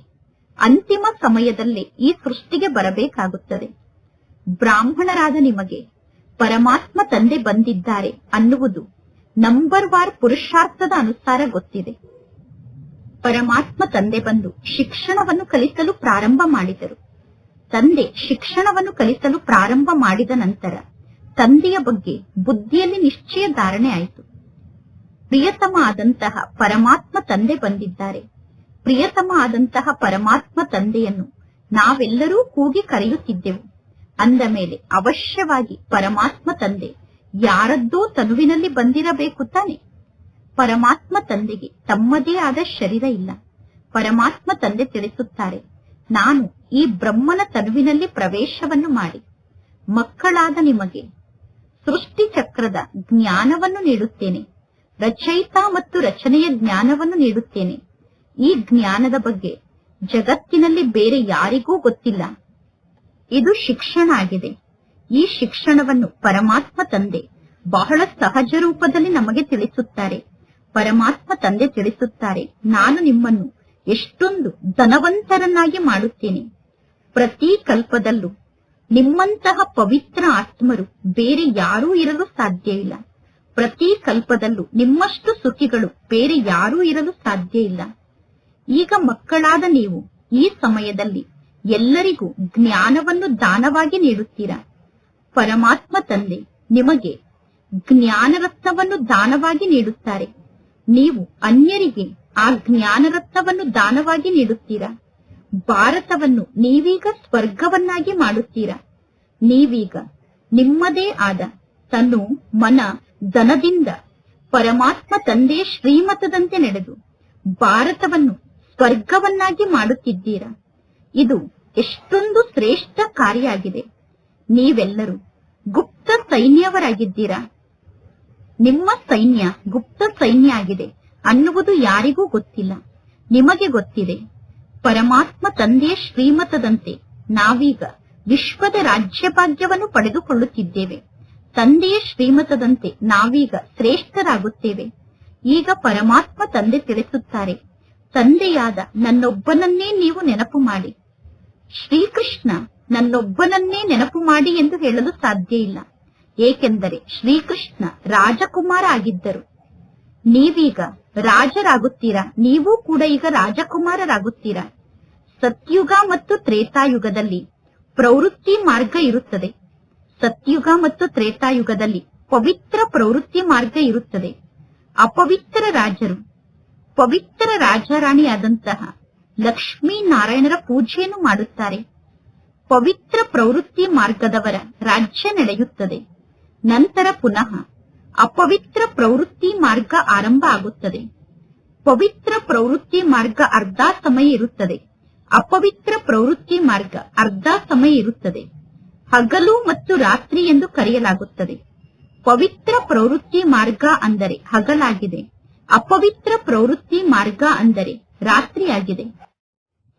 Speaker 1: ಅಂತಿಮ ಸಮಯದಲ್ಲೇ ಈ ಸೃಷ್ಟಿಗೆ ಬರಬೇಕಾಗುತ್ತದೆ. ಬ್ರಾಹ್ಮಣರಾದ ನಿಮಗೆ ಪರಮಾತ್ಮ ತಂದೆ ಬಂದಿದ್ದಾರೆ ಅನ್ನುವುದು ನಂಬರ್ ವಾರ್ ಪುರುಷಾರ್ಥದ ಅನುಸಾರ ಗೊತ್ತಿದೆ. ಪರಮಾತ್ಮ ತಂದೆ ಬಂದು ಶಿಕ್ಷಣವನ್ನು ಕಲಿಸಲು ಪ್ರಾರಂಭ ಮಾಡಿದರು. ತಂದೆ ಶಿಕ್ಷಣವನ್ನು ಕಲಿಸಲು ಪ್ರಾರಂಭ ಮಾಡಿದ ನಂತರ ತಂದೆಯ ಬಗ್ಗೆ ಬುದ್ಧಿಯಲ್ಲಿ ನಿಶ್ಚಯ ಧಾರಣೆ ಆಯಿತು. ಪ್ರಿಯತಮ ಆದಂತಹ ಪರಮಾತ್ಮ ತಂದೆ ಬಂದಿದ್ದಾರೆ. ಪ್ರಿಯತಮ ಆದಂತಹ ಪರಮಾತ್ಮ ತಂದೆಯನ್ನು ನಾವೆಲ್ಲರೂ ಕೂಗಿ ಕರೆಯುತ್ತಿದ್ದೆವು. ಅಂದ ಮೇಲೆ ಅವಶ್ಯವಾಗಿ ಪರಮಾತ್ಮ ತಂದೆ ಯಾರದ್ದೋ ತನುವಿನಲ್ಲಿ ಬಂದಿರಬೇಕು ತಾನೆ. ಪರಮಾತ್ಮ ತಂದೆಗೆ ತಮ್ಮದೇ ಆದ ಶರೀರ ಇಲ್ಲ. ಪರಮಾತ್ಮ ತಂದೆ ತಿಳಿಸುತ್ತಾರೆ, ನಾನು ಈ ಬ್ರಹ್ಮನ ತನುವಿನಲ್ಲಿ ಪ್ರವೇಶವನ್ನು ಮಾಡಿ, ಮಕ್ಕಳಾದ ನಿಮಗೆ ಸೃಷ್ಟಿ ಚಕ್ರದ ಜ್ಞಾನವನ್ನು ನೀಡುತ್ತೇನೆ, ರಚಯಿತ ಮತ್ತು ರಚನೆಯ ಜ್ಞಾನವನ್ನು ನೀಡುತ್ತೇನೆ. ಈ ಜ್ಞಾನದ ಬಗ್ಗೆ ಜಗತ್ತಿನಲ್ಲಿ ಬೇರೆ ಯಾರಿಗೂ ಗೊತ್ತಿಲ್ಲ. ಇದು ಶಿಕ್ಷಣ ಆಗಿದೆ ಈ ಶಿಕ್ಷಣವನ್ನು ಪರಮಾತ್ಮ ತಂದೆ ಬಹಳ ಸಹಜ ರೂಪದಲ್ಲಿ ನಮಗೆ ತಿಳಿಸುತ್ತಾರೆ. ಪರಮಾತ್ಮ ತಂದೆ ತಿಳಿಸುತ್ತಾರೆ, ನಾನು ನಿಮ್ಮನ್ನು ಎಷ್ಟೊಂದು ಧನವಂತರನ್ನಾಗಿ ಮಾಡುತ್ತೇನೆ. ಪ್ರತಿ ಕಲ್ಪದಲ್ಲೂ ನಿಮ್ಮಂತಹ ಪವಿತ್ರ ಆತ್ಮರು ಬೇರೆ ಯಾರೂ ಇರಲು ಸಾಧ್ಯ ಇಲ್ಲ. ಪ್ರತಿ ಕಲ್ಪದಲ್ಲೂ ನಿಮ್ಮಷ್ಟು ಸುಖಿಗಳು ಬೇರೆ ಯಾರೂ ಇರಲು ಸಾಧ್ಯ ಇಲ್ಲ. ಈಗ ಮಕ್ಕಳಾದ ನೀವು ಈ ಸಮಯದಲ್ಲಿ ಎಲ್ಲರಿಗೂ ಜ್ಞಾನವನ್ನು ದಾನವಾಗಿ ನೀಡುತ್ತೀರಾ? ಪರಮಾತ್ಮ ತಂದೆ, ನಿಮಗೆ ಜ್ಞಾನರತ್ನವನ್ನು ದಾನವಾಗಿ ನೀಡುತ್ತಾರೆ. ನೀವು ಅನ್ಯರಿಗೆ ಆ ಜ್ಞಾನರತ್ನವನ್ನು ದಾನವಾಗಿ ನೀಡುತ್ತೀರಾ? ಭಾರತವನ್ನು ನೀವೀಗ ಸ್ವರ್ಗವನ್ನಾಗಿ ಮಾಡುತ್ತೀರಾ? ನೀವೀಗ ನಿಮ್ಮದೇ ಆದ ತನು ಮನ ಧನದಿಂದ ಪರಮಾತ್ಮ ತಂದೆ ಶ್ರೀಮತದಂತೆ ನಡೆದು ಭಾರತವನ್ನು ಸ್ವರ್ಗವನ್ನಾಗಿ ಮಾಡುತ್ತಿದ್ದೀರಾ? ಇದು ಎಷ್ಟೊಂದು ಶ್ರೇಷ್ಠ ಕಾರ್ಯ ಆಗಿದೆ ನೀವೆಲ್ಲರೂ ಗುಪ್ತ ಸೈನ್ಯವರಾಗಿದ್ದೀರಾ? ನಿಮ್ಮ ಸೈನ್ಯ ಗುಪ್ತ ಸೈನ್ಯ ಆಗಿದೆ ಅನ್ನುವುದು ಯಾರಿಗೂ ಗೊತ್ತಿಲ್ಲ. ನಿಮಗೆ ಗೊತ್ತಿದೆ, ಪರಮಾತ್ಮ ತಂದೆಯ ಶ್ರೀಮತದಂತೆ ನಾವೀಗ ವಿಶ್ವದ ರಾಜ್ಯಭಾಗ್ಯವನ್ನು ಪಡೆದುಕೊಳ್ಳುತ್ತಿದ್ದೇವೆ. ತಂದೆಯ ಶ್ರೀಮತದಂತೆ ನಾವೀಗ ಶ್ರೇಷ್ಠರಾಗುತ್ತೇವೆ. ಈಗ ಪರಮಾತ್ಮ ತಂದೆ ತಿಳಿಸುತ್ತಾರೆ, ತಂದೆಯಾದ ನನ್ನೊಬ್ಬನನ್ನೇ ನೀವು ನೆನಪು ಮಾಡಿ. ಶ್ರೀಕೃಷ್ಣ, ನನ್ನೊಬ್ಬನನ್ನೇ ನೆನಪು ಮಾಡಿ ಎಂದು ಹೇಳಲು ಸಾಧ್ಯ ಇಲ್ಲ. ಏಕೆಂದರೆ ಶ್ರೀಕೃಷ್ಣ ರಾಜಕುಮಾರ ಆಗಿದ್ದರು. ನೀವೀಗ ರಾಜರಾಗುತ್ತೀರಾ? ನೀವೂ ಕೂಡ ಈಗ ರಾಜಕುಮಾರರಾಗುತ್ತೀರಾ? ಸತ್ಯುಗ ಮತ್ತು ತ್ರೇತಾಯುಗದಲ್ಲಿ ಪ್ರವೃತ್ತಿ ಮಾರ್ಗ ಇರುತ್ತದೆ. ಸತ್ಯುಗ ಮತ್ತು ತ್ರೇತಾಯುಗದಲ್ಲಿ ಪವಿತ್ರ ಪ್ರವೃತ್ತಿ ಮಾರ್ಗ ಇರುತ್ತದೆ. ಅಪವಿತ್ರ ರಾಜರು, ಪವಿತ್ರ ರಾಜಾರಾಣಿಯಾದಂತಹ ಲಕ್ಷ್ಮೀ ನಾರಾಯಣರ ಪೂಜೆಯನ್ನು ಮಾಡುತ್ತಾರೆ. ಪವಿತ್ರ ಪ್ರವೃತ್ತಿ ಮಾರ್ಗದವರ ರಾಜ್ಯ ನಡೆಯುತ್ತದೆ. ನಂತರ ಪುನಃ ಅಪವಿತ್ರ ಪ್ರವೃತ್ತಿ ಮಾರ್ಗ ಆರಂಭ ಆಗುತ್ತದೆ. ಪವಿತ್ರ ಪ್ರವೃತ್ತಿ ಮಾರ್ಗ ಅರ್ಧ ಸಮಯ ಇರುತ್ತದೆ. ಅಪವಿತ್ರ ಪ್ರವೃತ್ತಿ ಮಾರ್ಗ ಅರ್ಧ ಸಮಯ ಇರುತ್ತದೆ. ಹಗಲು ಮತ್ತು ರಾತ್ರಿ ಎಂದು ಕರೆಯಲಾಗುತ್ತದೆ. ಪವಿತ್ರ ಪ್ರವೃತ್ತಿ ಮಾರ್ಗ ಅಂದರೆ ಹಗಲಾಗಿದೆ. ಅಪವಿತ್ರ ಪ್ರವೃತ್ತಿ ಮಾರ್ಗ ಅಂದರೆ ರಾತ್ರಿಯಾಗಿದೆ.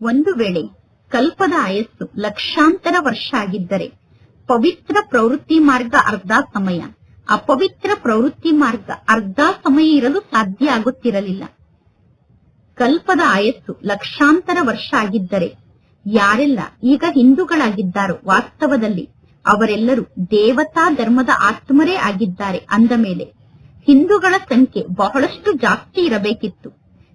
Speaker 1: ಒಂದು ವೇಳೆ ಕಲ್ಪದ ಆಯಸ್ಸು ಲಕ್ಷಾಂತರ ವರ್ಷ ಆಗಿದ್ದರೆ ಪವಿತ್ರ ಪ್ರವೃತ್ತಿ ಮಾರ್ಗ ಅರ್ಧ ಸಮಯ, ಅಪವಿತ್ರ ಪ್ರವೃತ್ತಿ ಮಾರ್ಗ ಅರ್ಧ ಸಮಯ ಇರಲು ಸಾಧ್ಯ ಆಗುತ್ತಿರಲಿಲ್ಲ. ಕಲ್ಪದ ಆಯಸ್ಸು ಲಕ್ಷಾಂತರ ವರ್ಷ ಆಗಿದ್ದರೆ ಯಾರೆಲ್ಲ ಈಗ ಹಿಂದೂಗಳಾಗಿದ್ದಾರೋ ವಾಸ್ತವದಲ್ಲಿ ಅವರೆಲ್ಲರೂ ದೇವತಾ ಧರ್ಮದ ಆತ್ಮರೇ ಆಗಿದ್ದಾರೆ ಅಂದ ಮೇಲೆ ಹಿಂದೂಗಳ ಸಂಖ್ಯೆ ಬಹಳಷ್ಟು ಜಾಸ್ತಿ ಇರಬೇಕಿತ್ತು.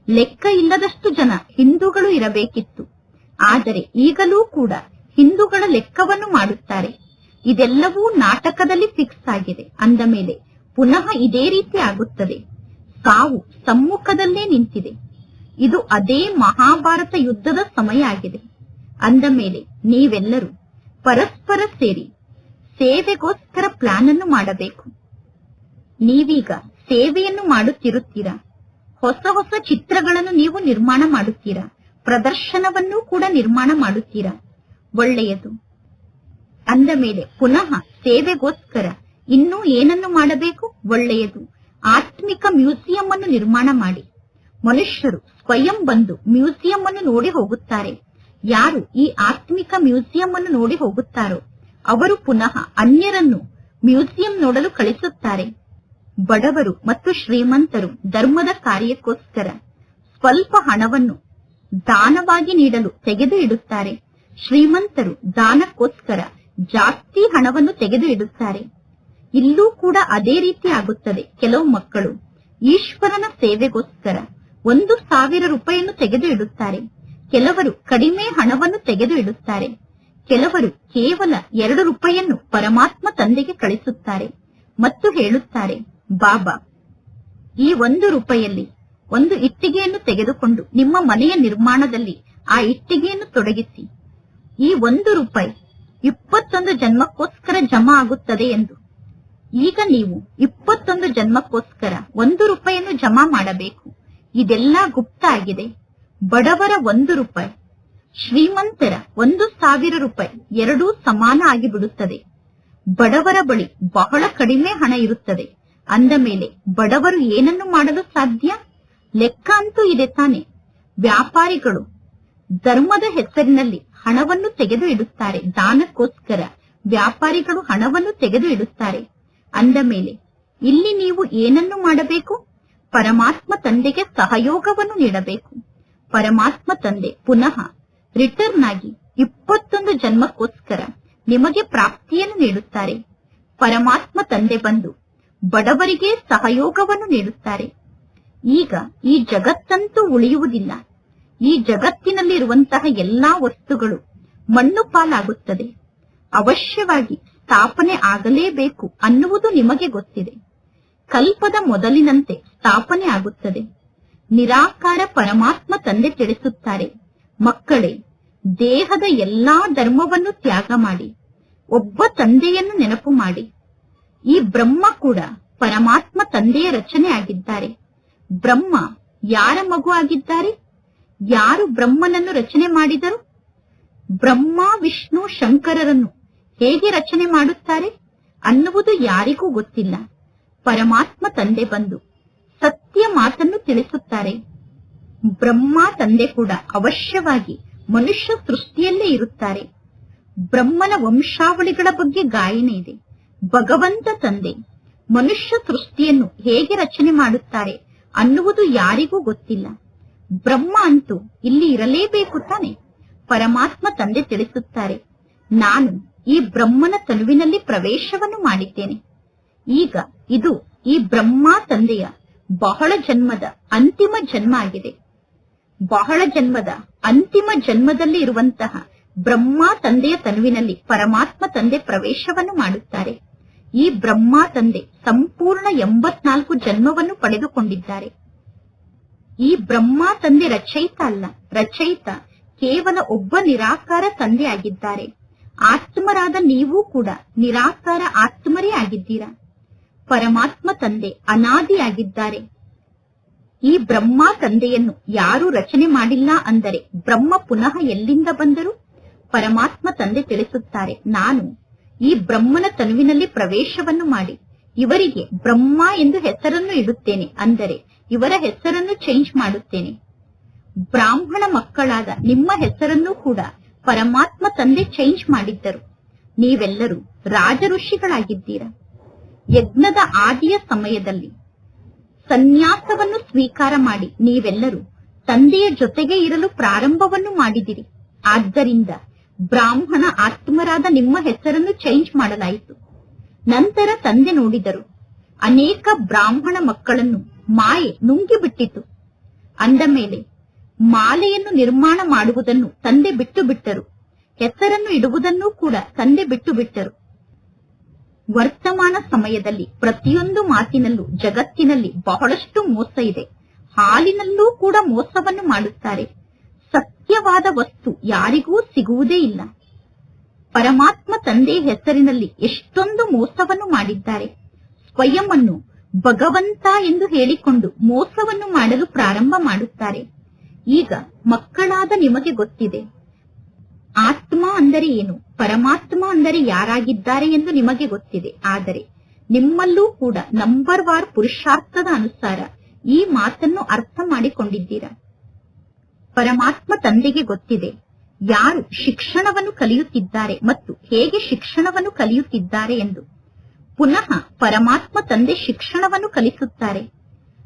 Speaker 1: ಲೆಕ್ಕ ಇಲ್ಲದಷ್ಟು ಜನ ಹಿಂದೂಗಳು ಇರಬೇಕಿತ್ತು. ಆದರೆ ಈಗಲೂ ಕೂಡ ಹಿಂದೂಗಳ ಲೆಕ್ಕವನ್ನು ಮಾಡುತ್ತಾರೆ. ಇದೆಲ್ಲವೂ ನಾಟಕದಲ್ಲಿ ಫಿಕ್ಸ್ ಆಗಿದೆ. ಅಂದ ಮೇಲೆ ಪುನಃ ಇದೇ ರೀತಿ ಆಗುತ್ತದೆ. ಸಾವು ಸಮ್ಮುಖದಲ್ಲೇ ನಿಂತಿದೆ. ಇದು ಅದೇ ಮಹಾಭಾರತ ಯುದ್ಧದ ಸಮಯ ಆಗಿದೆ. ಅಂದ ಮೇಲೆ ನೀವೆಲ್ಲರೂ ಪರಸ್ಪರ ಸೇರಿ ಸೇವೆಗೋಸ್ಕರ ಪ್ಲಾನ್ ಅನ್ನು ಮಾಡಬೇಕು. ನೀವೀಗ ಸೇವೆಯನ್ನು ಮಾಡುತ್ತಿರುತ್ತೀರಾ? ಹೊಸ ಹೊಸ ಚಿತ್ರಗಳನ್ನು ನೀವು ನಿರ್ಮಾಣ ಮಾಡುತ್ತೀರಾ? ಪ್ರದರ್ಶನವನ್ನು ಕೂಡ ನಿರ್ಮಾಣ ಮಾಡುತ್ತೀರಾ? ಒಳ್ಳೆಯದು. ಅಂದ ಮೇಲೆ ಪುನಃ ಸೇವೆಗೋಸ್ಕರ ಇನ್ನೂ ಏನನ್ನು ಮಾಡಬೇಕು? ಒಳ್ಳೆಯದು. ಆತ್ಮಿಕ ಮ್ಯೂಸಿಯಂ ಅನ್ನು ನಿರ್ಮಾಣ ಮಾಡಿ. ಮನುಷ್ಯರು ಸ್ವಯಂ ಬಂದು ಮ್ಯೂಸಿಯಂ ಅನ್ನು ನೋಡಿ ಹೋಗುತ್ತಾರೆ. ಯಾರು ಈ ಆತ್ಮಿಕ ಮ್ಯೂಸಿಯಂ ಅನ್ನು ನೋಡಿ ಹೋಗುತ್ತಾರೋ, ಅವರು ಪುನಃ ಅನ್ಯರನ್ನು ಮ್ಯೂಸಿಯಂ ನೋಡಲು ಕಳಿಸುತ್ತಾರೆ. ಬಡವರು ಮತ್ತು ಶ್ರೀಮಂತರು ಧರ್ಮದ ಕಾರ್ಯಕ್ಕೋಸ್ಕರ ಸ್ವಲ್ಪ ಹಣವನ್ನು ದಾನವಾಗಿ ನೀಡಲು ತೆಗೆದು ಇಡುತ್ತಾರೆ ಶ್ರೀಮಂತರು ದಾನಕ್ಕೋಸ್ಕರ ಜಾಸ್ತಿ ಹಣವನ್ನು ತೆಗೆದು ಇಡುತ್ತಾರೆ ಇಲ್ಲೂ ಕೂಡ ಅದೇ ರೀತಿ ಆಗುತ್ತದೆ. ಕೆಲವು ಮಕ್ಕಳು ಈಶ್ವರನ ಸೇವೆಗೋಸ್ಕರ ಒಂದು ಸಾವಿರ ರೂಪಾಯಿಯನ್ನು ತೆಗೆದು ಇಡುತ್ತಾರೆ ಕೆಲವರು ಕಡಿಮೆ ಹಣವನ್ನು ತೆಗೆದು ಇಡುತ್ತಾರೆ ಕೆಲವರು ಕೇವಲ ಎರಡು ರೂಪಾಯಿಯನ್ನು ಪರಮಾತ್ಮ ತಂದೆಗೆ ಕಳಿಸುತ್ತಾರೆ ಮತ್ತು ಹೇಳುತ್ತಾರೆ ಬಾಬಾ. ಈ ಒಂದು ರೂಪಾಯಿಯಲ್ಲಿ ಒಂದು ಇಟ್ಟಿಗೆಯನ್ನು ತೆಗೆದುಕೊಂಡು ನಿಮ್ಮ ಮನೆಯ ನಿರ್ಮಾಣದಲ್ಲಿ ಆ ಇಟ್ಟಿಗೆಯನ್ನು ತೊಡಗಿಸಿ. ಈ ಒಂದು ರೂಪಾಯಿ ಇಪ್ಪತ್ತೊಂದು ಜನ್ಮಕ್ಕೋಸ್ಕರ ಜಮಾ ಆಗುತ್ತದೆ ಎಂದು. ಈಗ ನೀವು ಇಪ್ಪತ್ತೊಂದು ಜನ್ಮಕ್ಕೋಸ್ಕರ ಒಂದು ರೂಪಾಯಿಯನ್ನು ಜಮಾ ಮಾಡಬೇಕು. ಇದೆಲ್ಲ ಗುಪ್ತ ಆಗಿದೆ. ಬಡವರ ಒಂದು ರೂಪಾಯಿ, ಶ್ರೀಮಂತರ ಒಂದು ಸಾವಿರ ರೂಪಾಯಿ ಎರಡೂ ಸಮಾನ ಆಗಿಬಿಡುತ್ತದೆ. ಬಡವರ ಬಳಿ ಬಹಳ ಕಡಿಮೆ ಹಣ ಇರುತ್ತದೆ. ಅಂದ ಮೇಲೆ ಬಡವರು ಏನನ್ನು ಮಾಡಲು ಸಾಧ್ಯ? ಲೆಕ್ಕ ಅಂತೂ ಇದೆ ತಾನೆ. ವ್ಯಾಪಾರಿಗಳು ಧರ್ಮದ ಹೆಸರಿನಲ್ಲಿ ಹಣವನ್ನು ತೆಗೆದು ಇಡುತ್ತಾರೆ ದಾನಕ್ಕೋಸ್ಕರ ವ್ಯಾಪಾರಿಗಳು ಹಣವನ್ನು ತೆಗೆದು ಇಡುತ್ತಾರೆ ಅಂದ ಮೇಲೆ ಇಲ್ಲಿ ನೀವು ಏನನ್ನು ಮಾಡಬೇಕು? ಪರಮಾತ್ಮ ತಂದೆಗೆ ಸಹಯೋಗವನ್ನು ನೀಡಬೇಕು. ಪರಮಾತ್ಮ ತಂದೆ ಪುನಃ ರಿಟರ್ನ್ ಆಗಿ ಇಪ್ಪತ್ತೊಂದು ಜನ್ಮಕ್ಕೋಸ್ಕರ ನಿಮಗೆ ಪ್ರಾಪ್ತಿಯನ್ನು ನೀಡುತ್ತಾರೆ. ಪರಮಾತ್ಮ ತಂದೆ ಬಂದು ಬಡವರಿಗೆ ಸಹಯೋಗವನ್ನು ನೀಡುತ್ತಾರೆ. ಈಗ ಈ ಜಗತ್ತಂತೂ ಉಳಿಯುವುದಿಲ್ಲ. ಈ ಜಗತ್ತಿನಲ್ಲಿರುವಂತಹ ಎಲ್ಲಾ ವಸ್ತುಗಳು ಮಣ್ಣು ಪಾಲಾಗುತ್ತದೆ. ಅವಶ್ಯವಾಗಿ ಸ್ಥಾಪನೆ ಆಗಲೇಬೇಕು ಅನ್ನುವುದು ನಿಮಗೆ ಗೊತ್ತಿದೆ. ಕಲ್ಪದ ಮೊದಲಿನಂತೆ ಸ್ಥಾಪನೆ ಆಗುತ್ತದೆ. ನಿರಾಕಾರ ಪರಮಾತ್ಮ ತಂದೆ ತಿಳಿಸುತ್ತಾರೆ, ಮಕ್ಕಳೇ, ದೇಹದ ಎಲ್ಲಾ ಧರ್ಮವನ್ನು ತ್ಯಾಗ ಮಾಡಿ, ಒಬ್ಬ ತಂದೆಯನ್ನು ನೆನಪು ಮಾಡಿ ಈ ಬ್ರಹ್ಮ ಕೂಡ ಪರಮಾತ್ಮ ತಂದೆಯ ರಚನೆ ಆಗಿದ್ದಾರೆ. ಬ್ರಹ್ಮ ಯಾರ ಮಗು ಆಗಿದ್ದಾರೆ? ಯಾರು ಬ್ರಹ್ಮನನ್ನು ರಚನೆ ಮಾಡಿದರು? ಬ್ರಹ್ಮ, ವಿಷ್ಣು, ಶಂಕರರನ್ನು ಹೇಗೆ ರಚನೆ ಮಾಡುತ್ತಾರೆ ಅನ್ನುವುದು ಯಾರಿಗೂ ಗೊತ್ತಿಲ್ಲ. ಪರಮಾತ್ಮ ತಂದೆ ಬಂದು ಸತ್ಯ ಮಾತನ್ನು ತಿಳಿಸುತ್ತಾರೆ. ಬ್ರಹ್ಮ ತಂದೆ ಕೂಡ ಅವಶ್ಯವಾಗಿ ಮನುಷ್ಯ ಸೃಷ್ಟಿಯಲ್ಲೇ ಇರುತ್ತಾರೆ. ಬ್ರಹ್ಮನ ವಂಶಾವಳಿಗಳ ಬಗ್ಗೆ ಗಾಯನ ಇದೆ. ಭಗವಂತ ತಂದೆ. ಮನುಷ್ಯ ಸೃಷ್ಟಿಯನ್ನು ಹೇಗೆ ರಚನೆ ಮಾಡುತ್ತಾರೆ ಅನ್ನುವುದು ಯಾರಿಗೂ ಗೊತ್ತಿಲ್ಲ. ಬ್ರಹ್ಮ ಅಂತೂ ಇಲ್ಲಿ ಇರಲೇಬೇಕು ತಾನೆ? ಪರಮಾತ್ಮ ತಂದೆ ತಿಳಿಸುತ್ತಾರೆ, ನಾನು ಈ ಬ್ರಹ್ಮನ ತನುವಿನಲ್ಲಿ ಪ್ರವೇಶವನ್ನು ಮಾಡಿದ್ದೇನೆ. ಈಗ ಇದು ಈ ಬ್ರಹ್ಮ ತಂದೆಯ ಬಹಳ ಜನ್ಮದ ಅಂತಿಮ ಜನ್ಮ ಆಗಿದೆ. ಬಹಳ ಜನ್ಮದ ಅಂತಿಮ ಜನ್ಮದಲ್ಲಿ ಇರುವಂತಹ ಬ್ರಹ್ಮ ತಂದೆಯ ತನುವಿನಲ್ಲಿ ಪರಮಾತ್ಮ ತಂದೆ ಪ್ರವೇಶವನ್ನು ಮಾಡುತ್ತಾರೆ. ಈ ಬ್ರಹ್ಮ ತಂದೆ ಸಂಪೂರ್ಣ ಎಂಬತ್ನಾಲ್ಕು ಜನ್ಮವನ್ನು ಪಡೆದುಕೊಂಡಿದ್ದಾರೆ. ಈ ಬ್ರಹ್ಮ ತಂದೆ ರಚಯಿತ ಅಲ್ಲ, ರಚಯಿತ, ಕೇವಲ ಒಬ್ಬ ನಿರಾಕಾರ ತಂದೆ ಆಗಿದ್ದಾರೆ. ಆತ್ಮರಾದ ನೀವು ಕೂಡ ನಿರಾಕಾರ ಆತ್ಮರೇ ಆಗಿದ್ದೀರಾ? ಪರಮಾತ್ಮ ತಂದೆ ಅನಾದಿಯಾಗಿದ್ದಾರೆ. ಈ ಬ್ರಹ್ಮ ತಂದೆಯನ್ನು ಯಾರು ರಚನೆ ಮಾಡಿಲ್ಲ ಅಂದರೆ ಬ್ರಹ್ಮ ಪುನಃ ಎಲ್ಲಿಂದ ಬಂದರು? ಪರಮಾತ್ಮ ತಂದೆ ತಿಳಿಸುತ್ತಾರೆ, ನಾನು ಈ ಬ್ರಹ್ಮನ ತನುವಿನಲ್ಲಿ ಪ್ರವೇಶವನ್ನು ಮಾಡಿ. ಇವರಿಗೆ ಬ್ರಹ್ಮ ಎಂದು ಹೆಸರನ್ನು ಇಡುತ್ತೇನೆ. ಅಂದರೆ, ಇವರ ಹೆಸರನ್ನು ಚೇಂಜ್ ಮಾಡುತ್ತೇನೆ. ಬ್ರಾಹ್ಮಣ ಮಕ್ಕಳಾದ ನಿಮ್ಮ ಹೆಸರನ್ನು ಕೂಡ ಪರಮಾತ್ಮ ತಂದೆ ಚೇಂಜ್ ಮಾಡಿದ್ದರು. ನೀವೆಲ್ಲರೂ ರಾಜ ಋಷಿಗಳಾಗಿದ್ದೀರಾ ಯಜ್ಞದ ಆದಿಯ ಸಮಯದಲ್ಲಿ ಸನ್ಯಾಸವನ್ನು ಸ್ವೀಕಾರ ಮಾಡಿ ನೀವೆಲ್ಲರೂ ತಂದೆಯ ಜೊತೆಗೆ ಇರಲು ಪ್ರಾರಂಭವನ್ನು ಮಾಡಿದಿರಿ. ಆದ್ದರಿಂದ ಬ್ರಾಹ್ಮಣ ಆತ್ಮರಾದ ನಿಮ್ಮ ಹೆಸರನ್ನು ಚೇಂಜ್ ಮಾಡಲಾಯಿತು. ನಂತರ ತಂದೆ ನೋಡಿದರು. ಅನೇಕ ಬ್ರಾಹ್ಮಣ ಮಕ್ಕಳನ್ನು ಮಾಯೆ ನುಂಗಿಬಿಟ್ಟಿತು ಅಂದ ಮೇಲೆ ಮಾಲೆಯನ್ನು ನಿರ್ಮಾಣ ಮಾಡುವುದನ್ನು ತಂದೆ ಬಿಟ್ಟು ಬಿಟ್ಟರು. ಹೆಸರನ್ನು ಇಡುವುದನ್ನು ಕೂಡ ತಂದೆ ಬಿಟ್ಟು ಬಿಟ್ಟರು. ವರ್ತಮಾನ ಸಮಯದಲ್ಲಿ ಪ್ರತಿಯೊಂದು ಮಾತಿನಲ್ಲೂ ಜಗತ್ತಿನಲ್ಲಿ ಬಹಳಷ್ಟು ಮೋಸ ಇದೆ. ಹಾಲಿನಲ್ಲೂ ಕೂಡ ಮೋಸವನ್ನು ಮಾಡುತ್ತಾರೆ. ಸತ್ಯವಾದ ವಸ್ತು ಯಾರಿಗೂ ಸಿಗುವುದೇ ಇಲ್ಲ. ಪರಮಾತ್ಮ ತಂದೆ ಹೆಸರಿನಲ್ಲಿ ಎಷ್ಟೊಂದು ಮೋಸವನ್ನು ಮಾಡಿದ್ದಾರೆ. ಸ್ವಯಂ ಅನ್ನು ಭಗವಂತ ಎಂದು ಹೇಳಿಕೊಂಡು ಮೋಸವನ್ನು ಮಾಡಲು ಪ್ರಾರಂಭ ಮಾಡುತ್ತಾರೆ. ಈಗ ಮಕ್ಕಳಾದ ನಿಮಗೆ ಗೊತ್ತಿದೆ. ಆತ್ಮ ಅಂದರೆ ಏನು? ಪರಮಾತ್ಮ ಅಂದರೆ ಯಾರಾಗಿದ್ದಾರೆ ಎಂದು ನಿಮಗೆ ಗೊತ್ತಿದೆ. ಆದರೆ ನಿಮ್ಮಲ್ಲೂ ಕೂಡ ನಂಬರ್ ವಾರ್ ಪುರುಷಾರ್ಥದ ಅನುಸಾರ ಈ ಮಾತನ್ನು ಅರ್ಥ ಮಾಡಿಕೊಂಡಿದ್ದೀರಾ? ಪರಮಾತ್ಮ ತಂದೆಗೆ ಗೊತ್ತಿದೆ. ಯಾರು ಶಿಕ್ಷಣವನ್ನು ಕಲಿಯುತ್ತಿದ್ದಾರೆ ಮತ್ತು ಹೇಗೆ ಶಿಕ್ಷಣವನ್ನು ಕಲಿಯುತ್ತಿದ್ದಾರೆ ಎಂದು. ಪುನಃ ಪರಮಾತ್ಮ ತಂದೆ ಶಿಕ್ಷಣವನ್ನು ಕಲಿಸುತ್ತಾರೆ.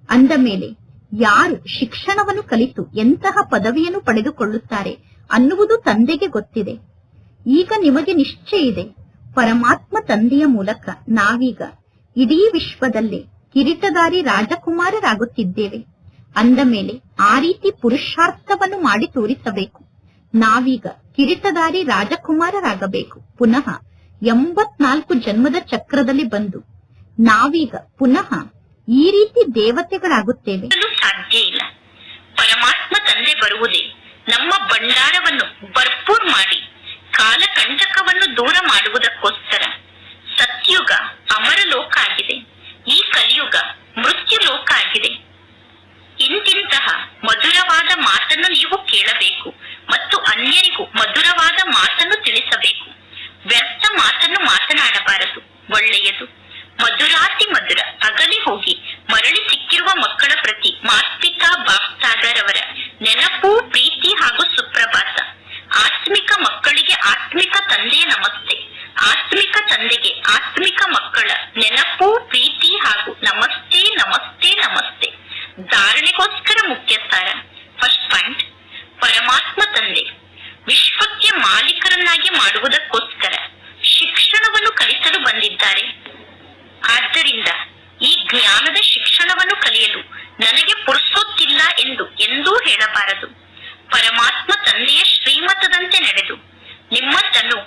Speaker 1: ಅಂದ ಮೇಲೆ, ಯಾರು ಶಿಕ್ಷಣವನ್ನು ಕಲಿತು ಎಂತಹ ಪದವಿಯನ್ನು ಪಡೆದುಕೊಳ್ಳುತ್ತಾರೆ ಅನ್ನುವುದು ತಂದೆಗೆ ಗೊತ್ತಿದೆ. ಈಗ ನಿಮಗೆ ನಿಶ್ಚಯ ಇದೆ. ಪರಮಾತ್ಮ ತಂದೆಯ ಮೂಲಕ ನಾವೀಗ ಇಡೀ ವಿಶ್ವದಲ್ಲೇ ಕಿರೀಟದಾರಿ ರಾಜಕುಮಾರರಾಗುತ್ತಿದ್ದೇವೆ. ಅಂದ ಮೇಲೆ ಆ ರೀತಿ ಪುರುಷಾರ್ಥವನ್ನು ಮಾಡಿ ತೋರಿಸಬೇಕು. ನಾವೀಗ ಕಿರೀಟಧಾರಿ ರಾಜಕುಮಾರರಾಗಬೇಕು. ಪುನಃ ಎಂಬತ್ನಾಲ್ಕು ಜನ್ಮದ ಚಕ್ರದಲ್ಲಿ ಬಂದು ನಾವೀಗ ಪುನಃ ಈ ರೀತಿ ದೇವತೆಗಳಾಗುತ್ತೇವೆ.
Speaker 2: ಸಾಧ್ಯ ಇಲ್ಲ. ಪರಮಾತ್ಮ ತಂದೆ ಬರುವುದೇ ನಮ್ಮ ಭಂಡಾರವನ್ನು ಭರ್ಪೂರ್ ಮಾಡಿ
Speaker 1: ಕಾಲಕಂಟಕವನ್ನು ದೂರ ಮಾಡುವುದಕ್ಕೋಸ್ಕರ ಪರಮಾತ್ಮ ತಂದೆಯ ಶ್ರೀಮತದಂತೆ ನಡೆದು ನಿಮ್ಮತ್ತನ್ನು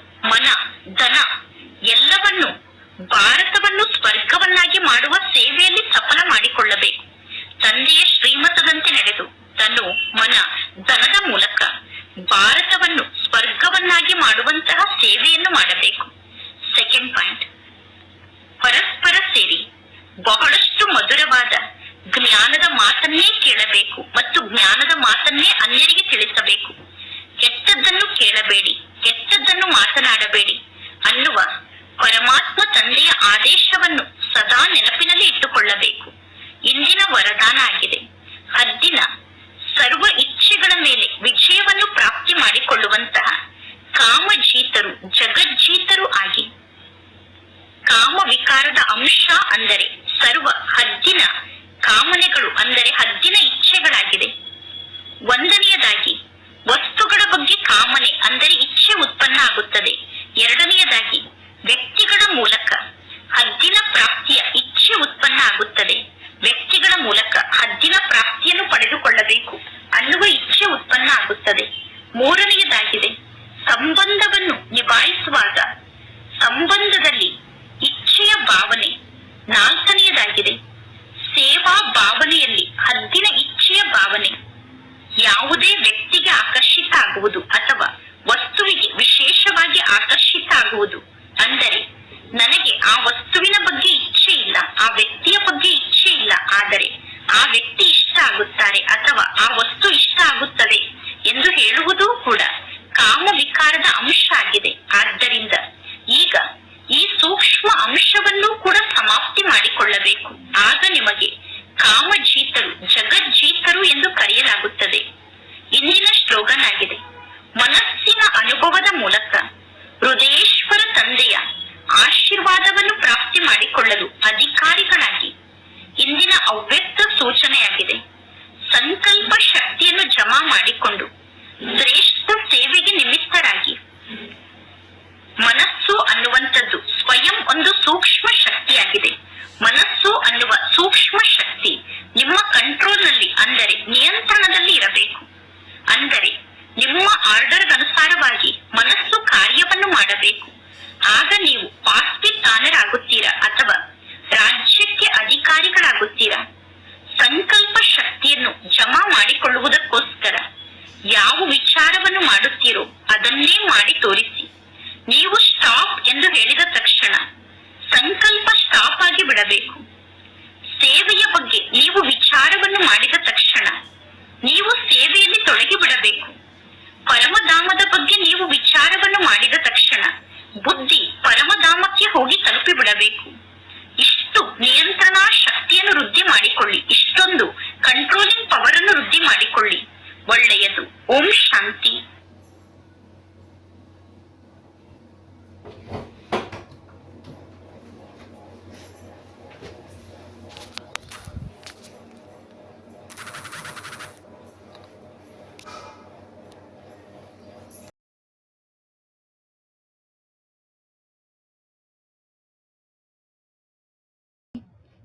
Speaker 1: mga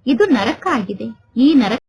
Speaker 1: ಇದು ನರಕ ಆಗಿದೆ. ಈ ನರಕ